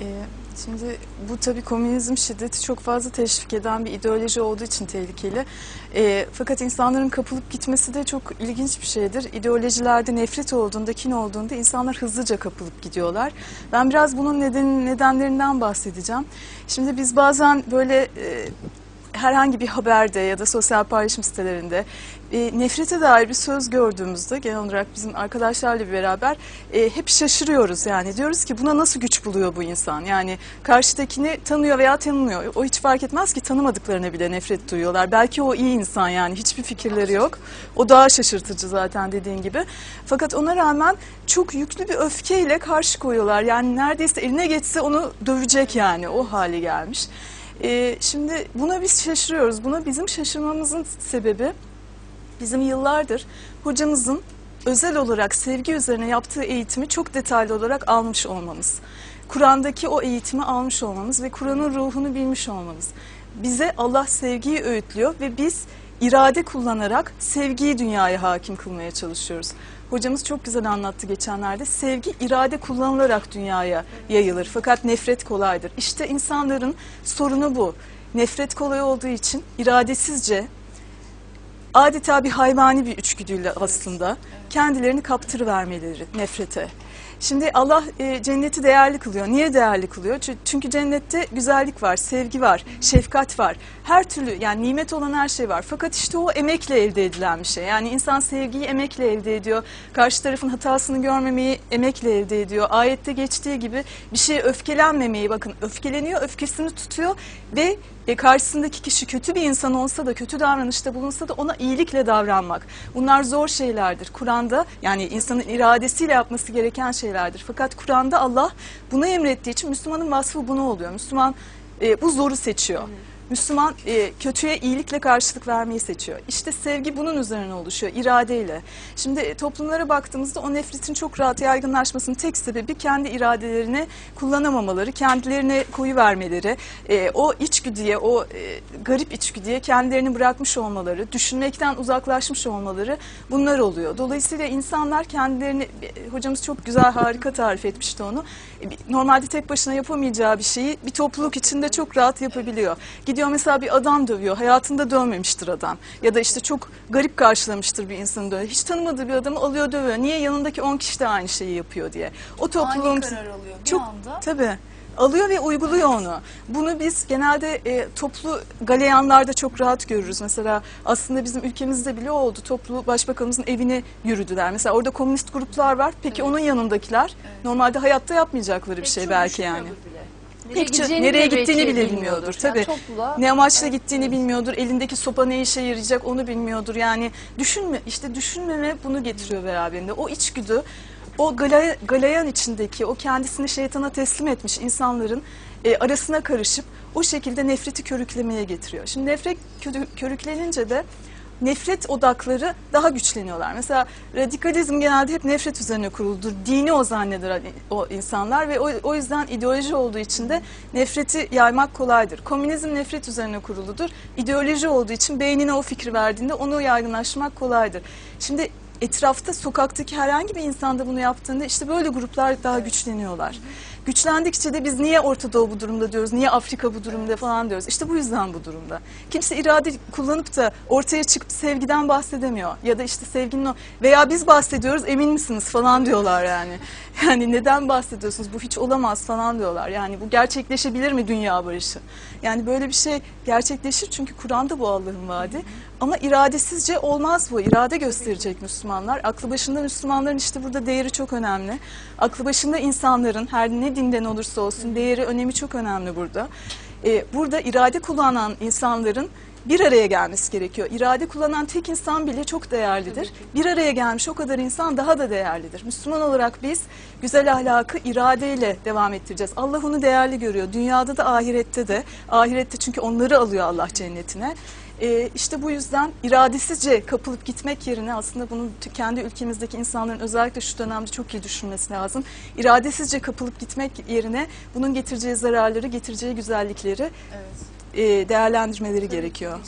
Ee, Şimdi bu tabii komünizm şiddeti çok fazla teşvik eden bir ideoloji olduğu için tehlikeli. Ee, fakat insanların kapılıp gitmesi de çok ilginç bir şeydir. İdeolojilerde nefret olduğunda, kin olduğunda insanlar hızlıca kapılıp gidiyorlar. Ben biraz bunun neden, nedenlerinden bahsedeceğim. Şimdi biz bazen böyle e, herhangi bir haberde ya da sosyal paylaşım sitelerinde e, nefrete dair bir söz gördüğümüzde genel olarak bizim arkadaşlarla beraber e, hep şaşırıyoruz. Yani diyoruz ki buna nasıl güç buluyor bu insan? Yani karşıdakini tanıyor veya tanımıyor. O hiç fark etmez ki tanımadıklarına bile nefret duyuyorlar. Belki o iyi insan yani hiçbir fikirleri yok. O daha şaşırtıcı zaten dediğin gibi. Fakat ona rağmen çok yüklü bir öfkeyle karşı koyuyorlar. Yani neredeyse eline geçse onu dövecek yani o hale gelmiş. Ee, şimdi buna biz şaşırıyoruz. Buna bizim şaşırmamızın sebebi bizim yıllardır hocamızın özel olarak sevgi üzerine yaptığı eğitimi çok detaylı olarak almış olmamız. Kur'an'daki o eğitimi almış olmamız ve Kur'an'ın ruhunu bilmiş olmamız. Bize Allah sevgiyi öğütlüyor ve biz irade kullanarak sevgiyi dünyaya hakim kılmaya çalışıyoruz. Hocamız çok güzel anlattı geçenlerde. Sevgi irade kullanılarak dünyaya yayılır. Fakat nefret kolaydır. İşte insanların sorunu bu. Nefret kolay olduğu için iradesizce adeta bir hayvani bir içgüdüyle aslında kendilerini kaptırıvermeleri nefrete. Şimdi Allah e, cenneti değerli kılıyor. Niye değerli kılıyor? Çü- Çünkü cennette güzellik var, sevgi var, şefkat var. Her türlü yani nimet olan her şey var. Fakat işte o emekle elde edilen bir şey. Yani insan sevgiyi emekle elde ediyor. Karşı tarafın hatasını görmemeyi emekle elde ediyor. Ayette geçtiği gibi bir şeye öfkelenmemeyi bakın öfkeleniyor, öfkesini tutuyor ve e, karşısındaki kişi kötü bir insan olsa da kötü davranışta bulunsa da ona iyilikle davranmak. Bunlar zor şeylerdir. Kur'an'da yani insanın iradesiyle yapması gereken şeylerdir. Fakat Kur'an'da Allah bunu emrettiği için Müslümanın vasfı bunu oluyor. Müslüman e, bu zoru seçiyor. Müslüman e, kötüye iyilikle karşılık vermeyi seçiyor. İşte sevgi bunun üzerine oluşuyor, iradeyle. Şimdi e, toplumlara baktığımızda o nefretin çok rahat yaygınlaşmasının tek sebebi kendi iradelerini kullanamamaları, kendilerine koyu vermeleri, e, o içgüdüye, o e, garip içgüdüye kendilerini bırakmış olmaları, düşünmekten uzaklaşmış olmaları bunlar oluyor. Dolayısıyla insanlar kendilerini, e, hocamız çok güzel, harika tarif etmişti onu. E, Normalde tek başına yapamayacağı bir şeyi bir topluluk içinde çok rahat yapabiliyor. Gidiyor mesela bir adam dövüyor, hayatında dövmemiştir adam. Ya da işte çok garip karşılamıştır bir insanı dövüyor. Hiç tanımadığı bir adamı alıyor dövüyor. Niye? Yanındaki 10 kişi de aynı şeyi yapıyor diye. O topluluğun... Ani karar alıyor bir çok, anda. Tabii. Alıyor ve uyguluyor onu. Bunu biz genelde e, toplu galeyanlarda çok rahat görürüz. Mesela aslında bizim ülkemizde bile oldu. Toplu başbakanımızın evini yürüdüler. Mesela orada komünist gruplar var. Peki onun yanındakiler normalde hayatta yapmayacakları bir şey belki yani. Nereye Hiç gideceğini nereye gittiğini bile bilmiyordur. Yani Tabii. topluğa- Ne amaçla gittiğini bilmiyordur. Elindeki sopa ne işe yarayacak onu bilmiyordur. Yani düşünme işte düşünmeme bunu getiriyor beraberinde. O içgüdü o galay- galayan içindeki o kendisini şeytana teslim etmiş insanların e, arasına karışıp o şekilde nefreti körüklemeye getiriyor. Şimdi nefret körü- körüklenince de nefret odakları daha güçleniyorlar. Mesela radikalizm genelde hep nefret üzerine kuruludur. Dini o zanneder o insanlar ve o, o yüzden ideoloji olduğu için de nefreti yaymak kolaydır. Komünizm nefret üzerine kuruludur. İdeoloji olduğu için beynine o fikri verdiğinde onu yaygınlaştırmak kolaydır. Şimdi etrafta sokaktaki herhangi bir insanda bunu yaptığında işte böyle gruplar daha güçleniyorlar. Güçlendikçe de biz niye Orta Doğu bu durumda diyoruz, niye Afrika bu durumda falan diyoruz. İşte bu yüzden bu durumda. Kimse irade kullanıp da ortaya çıkıp sevgiden bahsedemiyor. Ya da işte sevginin o veya biz bahsediyoruz emin misiniz falan diyorlar yani. Yani neden bahsediyorsunuz bu hiç olamaz falan diyorlar. Yani bu gerçekleşebilir mi dünya barışı? Yani böyle bir şey gerçekleşir çünkü Kur'an'da bu Allah'ın vaadi. Ama iradesizce olmaz bu. İrade gösterecek Müslümanlar. Aklı başında Müslümanların işte burada değeri çok önemli. Aklı başında insanların her ne dinden olursa olsun değeri, önemi çok önemli burada. Ee, burada irade kullanan insanların bir araya gelmesi gerekiyor. İrade kullanan tek insan bile çok değerlidir. Bir araya gelmiş o kadar insan daha da değerlidir. Müslüman olarak biz güzel ahlakı iradeyle devam ettireceğiz. Allah onu değerli görüyor. Dünyada da ahirette de. Ahirette çünkü onları alıyor Allah cennetine. Ee, işte bu yüzden iradesizce kapılıp gitmek yerine aslında bunu kendi ülkemizdeki insanların özellikle şu dönemde çok iyi düşünmesi lazım. İradesizce kapılıp gitmek yerine bunun getireceği zararları, getireceği güzellikleri Evet. E, değerlendirmeleri gerekiyor.